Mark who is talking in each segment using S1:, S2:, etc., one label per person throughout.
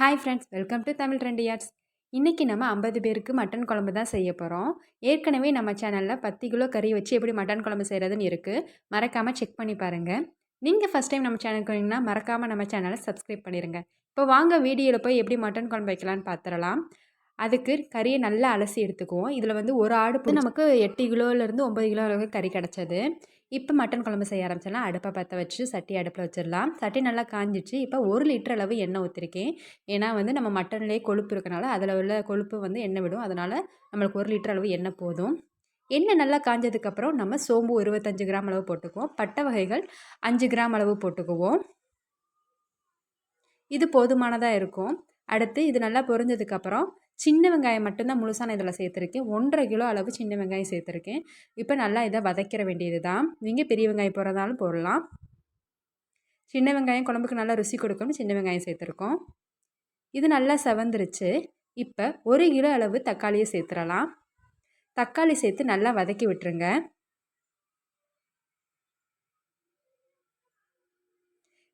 S1: Hi friends welcome to Tamil trend years இன்றைக்கி நம்ம ஐம்பது பேருக்கு மட்டன் குழம்பு தான் செய்ய போகிறோம் ஏற்கனவே நம்ம சேனலில் பத்து கிலோ கறி வச்சு எப்படி மட்டன் குழம்பு செய்கிறதுன்னு இருக்குது மறக்காமல் செக் பண்ணி பாருங்கள் நீங்கள் ஃபஸ்ட் டைம் நம்ம சேனலுக்கு வந்தீங்கன்னா மறக்காமல் நம்ம சேனலை சப்ஸ்கிரைப் பண்ணிடுங்க இப்போ வாங்க வீடியோவில் போய் எப்படி மட்டன் குழம்பு வைக்கலான்னு பார்த்துடலாம் அதுக்கு கறியை நல்லா அலசி எடுத்துக்குவோம். இதில் வந்து ஒரு ஆடு நமக்கு எட்டு கிலோலேருந்து ஒம்பது கிலோ அளவுக்கு கறி கிடச்சது. இப்போ மட்டன் குழம்பு செய்ய ஆரம்பிச்சிடலாம். அடுப்பை பற்ற வச்சு சட்டி அடுப்பில் வச்சிடலாம். சட்டி நல்லா காஞ்சிச்சு. இப்போ ஒரு லிட்டர் அளவு எண்ணெய் ஊற்றிருக்கேன் ஏன்னா வந்து நம்ம மட்டன்லேயே கொழுப்பு இருக்கனால அதில் உள்ள கொழுப்பு வந்து எண்ணெய் விடும். அதனால் நம்மளுக்கு ஒரு லிட்டர் அளவு எண்ணெய் போதும். எண்ணெய் நல்லா காஞ்சதுக்கப்புறம் நம்ம சோம்பு இருபத்தஞ்சு கிராம் அளவு போட்டுக்குவோம். பட்டை வகைகள் அஞ்சு கிராம் அளவு போட்டுக்குவோம். இது போதுமானதாக இருக்கும். அடுத்து இது நல்லா பொரிஞ்சதுக்கப்புறம் சின்ன வெங்காயம் மட்டும்தான் முழுசாக நான் இதில் சேர்த்துருக்கேன். ஒன்றரை கிலோ அளவு சின்ன வெங்காயம் சேர்த்துருக்கேன். இப்போ நல்லா இதை வதக்கிற வேண்டியது தான் நீங்கள் பெரிய வெங்காயம் போடுறதாலும் போடலாம். சின்ன வெங்காயம் குழம்புக்கு நல்லா ருசி கொடுக்கணும் சின்ன வெங்காயம் சேர்த்துருக்கோம். இது நல்லா செவந்துருச்சு. இப்போ ஒரு கிலோ அளவு தக்காளியை சேர்த்துடலாம் தக்காளி சேர்த்து நல்லா வதக்கி விட்டுருங்க.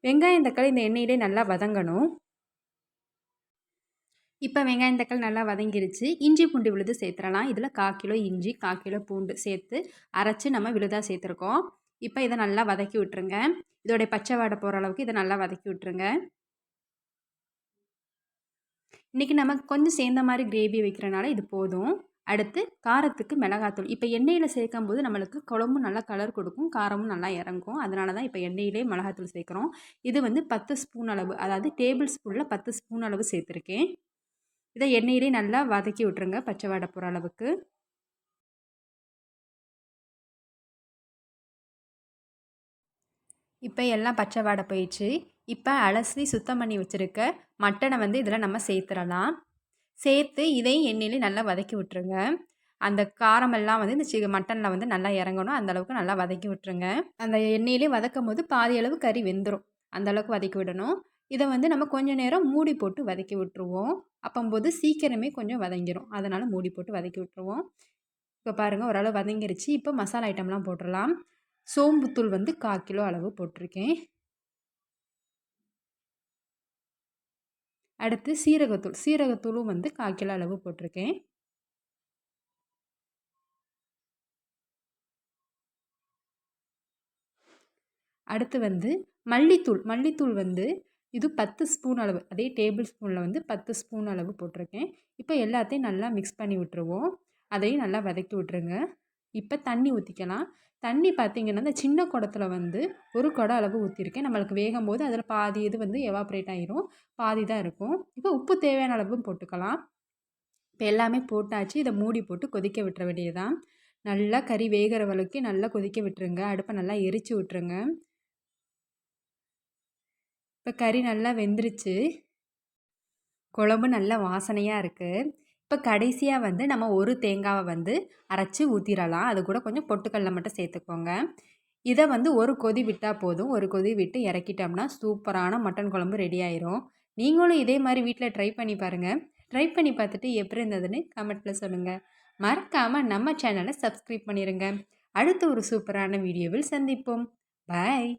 S1: வெங்காயம் தக்காளி இந்த எண்ணெயிலே நல்லா வதங்கணும். இப்போ வெங்காயம் தக்காளி நல்லா வதங்கிருச்சு. இஞ்சி பூண்டு விழுது சேர்த்துடலாம் இதில் கால் கிலோ இஞ்சி கால் கிலோ பூண்டு சேர்த்து அரைச்சி நம்ம விழுதாக சேர்த்துருக்கோம். இப்போ இதை நல்லா வதக்கி விட்டுருங்க. இதோடைய பச்சை வாடை போகிற அளவுக்கு இதை நல்லா வதக்கி விட்டுருங்க. இன்றைக்கி நமக்கு கொஞ்சம் சேர்ந்த மாதிரி கிரேவி வைக்கிறனால இது போதும். அடுத்து காரத்துக்கு மிளகாத்தூள். இப்போ எண்ணெயில் சேர்க்கும் போது நம்மளுக்கு குழம்பும் நல்லா கலர் கொடுக்கும் காரமும் நல்லா இறங்கும். அதனால தான் இப்போ எண்ணெயிலே மிளகாத்தூள் சேர்க்குறோம். இது வந்து பத்து ஸ்பூன் அளவு அதாவது டேபிள் ஸ்பூனில் பத்து ஸ்பூன் அளவு சேர்த்துருக்கேன். இதை எண்ணெயிலே நல்லா வதக்கி விட்ருங்க பச்சை வாடை போகிற அளவுக்கு. இப்போ எல்லாம் பச்சை வாடை போயிடுச்சு. இப்போ அலசி சுத்தம் பண்ணி வச்சுருக்க மட்டனை வந்து இதில் நம்ம சேர்த்துடலாம். சேர்த்து இதையும் எண்ணெயிலே நல்லா வதக்கி விட்ருங்க அந்த காரமெல்லாம் வந்து இந்த சி மட்டனில் வந்து நல்லா இறங்கணும். அந்தளவுக்கு நல்லா வதக்கி விட்ருங்க அந்த எண்ணெயிலே வதக்கும் போது பாதி அளவு கறி வெந்துடும் அந்தளவுக்கு வதக்கி விடணும். இதை வந்து நம்ம கொஞ்சம் நேரம் மூடி போட்டு வதக்கி விட்டுருவோம். அப்போம்போது சீக்கிரமே கொஞ்சம் வதங்கிடும் அதனால் மூடி போட்டு வதக்கி விட்டுருவோம். இப்போ பாருங்கள் ஓரளவு வதங்கிருச்சு. இப்போ மசாலா ஐட்டம்லாம் போட்டுடலாம். சோம்புத்தூள் வந்து கால் கிலோ அளவு போட்டிருக்கேன். அடுத்து சீரகத்தூள். சீரகத்தூளும் வந்து கால் கிலோ அளவு போட்டிருக்கேன். அடுத்து வந்து மல்லித்தூள். மல்லித்தூள் வந்து இது பத்து ஸ்பூன் அளவு. அதே டேபிள் ஸ்பூனில் வந்து பத்து ஸ்பூன் அளவு போட்டிருக்கேன். இப்போ எல்லாத்தையும் நல்லா மிக்ஸ் பண்ணி விட்டுருவோம். அதையும் நல்லா வதக்கி விட்ருங்க இப்போ தண்ணி ஊற்றிக்கலாம் தண்ணி பார்த்திங்கன்னா இந்த சின்ன குடத்துல வந்து ஒரு குடம் அளவு ஊற்றிருக்கேன் நம்மளுக்கு வேகும் போது அதில் பாதி இது வந்து எவாப்ரேட் ஆகிரும் பாதி தான் இருக்கும். இப்போ உப்பு தேவையான அளவும் போட்டுக்கலாம். இப்போ எல்லாமே போட்டாச்சு. இதை மூடி போட்டு கொதிக்க விட்டுற வேண்டியதுதான். நல்லா கறி வேகிற வரைக்கும் நல்லா கொதிக்க விட்டுருங்க. அடுப்பை நல்லா எரித்து விட்டுருங்க. இப்போ கறி நல்லா வெந்துருச்சு. குழம்பு நல்ல வாசனையாக இருக்குது இப்போ கடைசியாக வந்து நம்ம ஒரு தேங்காவை வந்து அரைச்சி ஊற்றிடலாம் அது கூட கொஞ்சம் பொட்டுக்கடலை மட்டும் சேர்த்துக்கோங்க. இதை வந்து ஒரு கொதி விட்டால் போதும். ஒரு கொதி விட்டு இறக்கிட்டோம்னா சூப்பரான மட்டன் குழம்பு ரெடி ஆயிரும். நீங்களும் இதே மாதிரி வீட்டில் ட்ரை பண்ணி பாருங்கள் ட்ரை பண்ணி பார்த்துட்டு எப்படி இருந்ததுன்னு கமெண்ட்டில் சொல்லுங்கள் மறக்காமல் நம்ம சேனலை சப்ஸ்கிரைப் பண்ணிடுங்க அடுத்து ஒரு சூப்பரான வீடியோவில் சந்திப்போம். பாய்.